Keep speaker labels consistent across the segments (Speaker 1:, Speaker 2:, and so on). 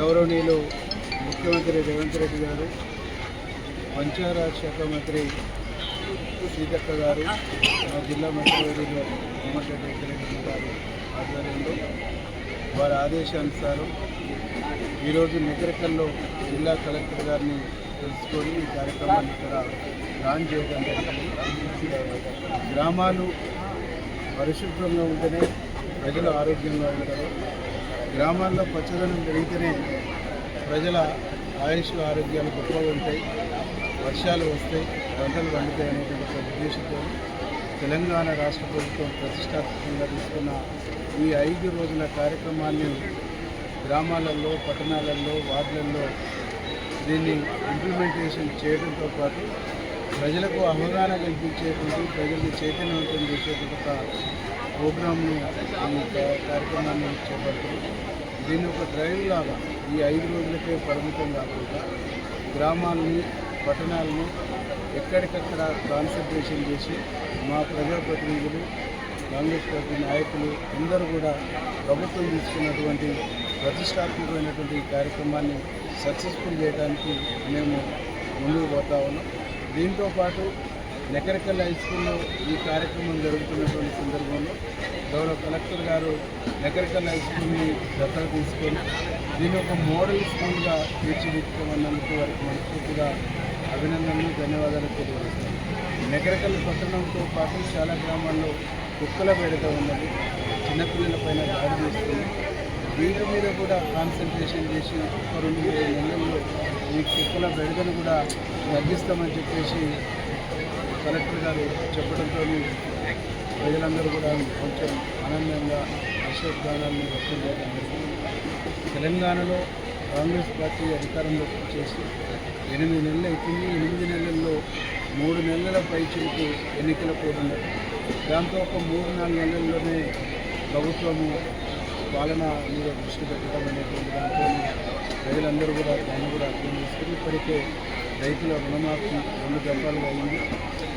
Speaker 1: గౌరవనీయులు ముఖ్యమంత్రి రేవంత్ రెడ్డి గారు పంచాయరాజ్ శాఖ మంత్రి సీతక్క గారు మా జిల్లా మంత్రివర్యులు కోమటిరెడ్డి వెంకటరెడ్డి గారు ఆధ్వర్యంలో వారి ఆదేశానుసారం ఈరోజు నిగరికల్లో జిల్లా కలెక్టర్ గారిని తెలుసుకొని ఈ కార్యక్రమాన్ని ఇక్కడ లాంచ్ చేయడం గ్రామాలు పరిశుభ్రంగా ఉంటేనే ప్రజలు ఆరోగ్యంగా ఉంటారు గ్రామాల్లో పచ్చదనం పెరిగితేనే ప్రజల ఆయుష్ ఆరోగ్యాలు గొప్పగా ఉంటాయి వర్షాలు వస్తాయి పంటలు పండుతాయి అనేటువంటి ఉద్దేశంతో తెలంగాణ రాష్ట్ర ప్రభుత్వం ప్రతిష్టాత్మకంగా తీసుకున్న ఈ ఐదు రోజుల కార్యక్రమాన్ని గ్రామాలలో పట్టణాలలో వార్డులలో దీన్ని ఇంప్లిమెంటేషన్ చేయడంతో పాటు ప్రజలకు అవగాహన కల్పించేటువంటి ప్రజల్ని చైతన్యవంతం చేసేటువంటి ప్రోగ్రామ్ని ఈ కార్యక్రమాన్ని చేపడుతుంది. దీన్ని ఒక డ్రైవ్ లాగా ఈ ఐదు రోజులకే పరిమితం కాకుండా గ్రామాలని పట్టణాలను ఎక్కడికక్కడ కాన్సన్ట్రేషన్ చేసి మా ప్రజాప్రతినిధులు కాంగ్రెస్ పార్టీ నాయకులు అందరూ కూడా ప్రభుత్వం తీసుకున్నటువంటి ప్రతిష్టాత్మకమైనటువంటి ఈ కార్యక్రమాన్ని సక్సెస్ఫుల్ చేయడానికి మేము ముందుకు పోతా ఉన్నాం. దీంతో పాటు నెకరికల్ హై స్కూల్లో ఈ కార్యక్రమం జరుగుతున్నటువంటి సందర్భంలో గౌరవ కలెక్టర్ గారు నెకరికల్ హై స్కూల్ని దత్తత తీసుకొని దీని ఒక మోడల్ స్కూల్గా తీర్చిదిద్దుకోమన్నందుకు వారికి మనస్ఫూర్తిగా అభినందనలు ధన్యవాదాలు తెలియజేస్తాను నెకరికల్ పట్టణంతో పాటు చాలా గ్రామాల్లో కుక్కల బెడత ఉన్నది. చిన్నపిల్లల పైన దాడి చేస్తుంది. వీటి మీద కూడా కాన్సన్ట్రేషన్ చేసి ఒక రెండు మూడు నెలల్లో ఈ కుక్కల బెడదను కూడా తగ్గిస్తామని చెప్పేసి కలెక్టర్ గారు చెప్పడంతో ప్రజలందరూ కూడా కొంచెం ఆనందంగా హర్షోద్గానాలను వ్యక్తం చేయడం తెలంగాణలో కాంగ్రెస్ పార్టీ అధికారంలోకి వచ్చేసి ఎనిమిది నెలలు అవుతుంది ఎనిమిది నెలల్లో మూడు నెలల పైచులకు ఎన్నికల కూడా దాంతో ఒక మూడు నాలుగు నెలల్లోనే ప్రభుత్వము పాలన మీద దృష్టి పెట్టడం అనేటువంటి దాంతో ప్రజలందరూ కూడా దాన్ని కూడా అర్థం చేసుకుని ఇప్పటికే రైతుల రుణమాఫీ రెండు దఫాలుగా అయింది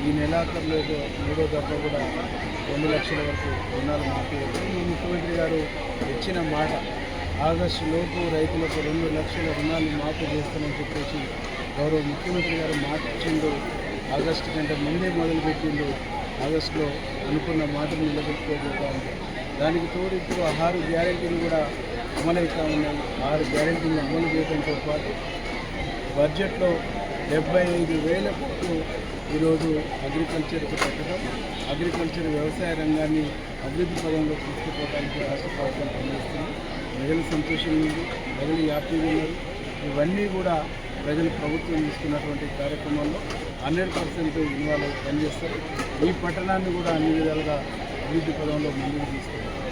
Speaker 1: ఈ నెలాఖరులో మూడో దఫ కూడా రెండు లక్షల వరకు రుణాలు మాఫీ అవుతాయి ముఖ్యమంత్రి గారు ఇచ్చిన మాట ఆగస్టులోపు రైతులకు రెండు లక్షల రుణాలు మాఫీ చేస్తామని చెప్పేసి గౌరవ ముఖ్యమంత్రి గారు మాట ఇచ్చిండు. ఆగస్టు కంటే ముందే మొదలుపెట్టిండు. ఆగస్టులో అనుకున్న మాటలు నిలబెట్టుకోబోతా ఉంది దానికి తోడు ఇప్పుడు ఆరు గ్యారెంటీలు కూడా అమలవుతా ఉన్నాయి. ఆరు గ్యారెంటీలు అమలు చేయడంతో పాటు బడ్జెట్లో డెబ్బై ఐదు వేల కోట్లు ఈరోజు అగ్రికల్చర్కి పెట్టడం అగ్రికల్చర్ వ్యవసాయ రంగాన్ని అభివృద్ధి పదంలో తీసుకుపోవడానికి రాష్ట్ర ప్రభుత్వం పనిచేస్తుంది. ప్రజలు సంతోషంగా ఉంది ప్రజలు హ్యాపీగా ఉన్నారు. ఇవన్నీ కూడా ప్రజలు ప్రభుత్వం తీసుకున్నటువంటి కార్యక్రమంలో హండ్రెడ్ పర్సెంట్ ఇన్వాల్వ్ పనిచేస్తారు. ఈ పట్టణాన్ని కూడా అన్ని విధాలుగా అభివృద్ధి పదంలో ముందుకు తీసుకుంటారు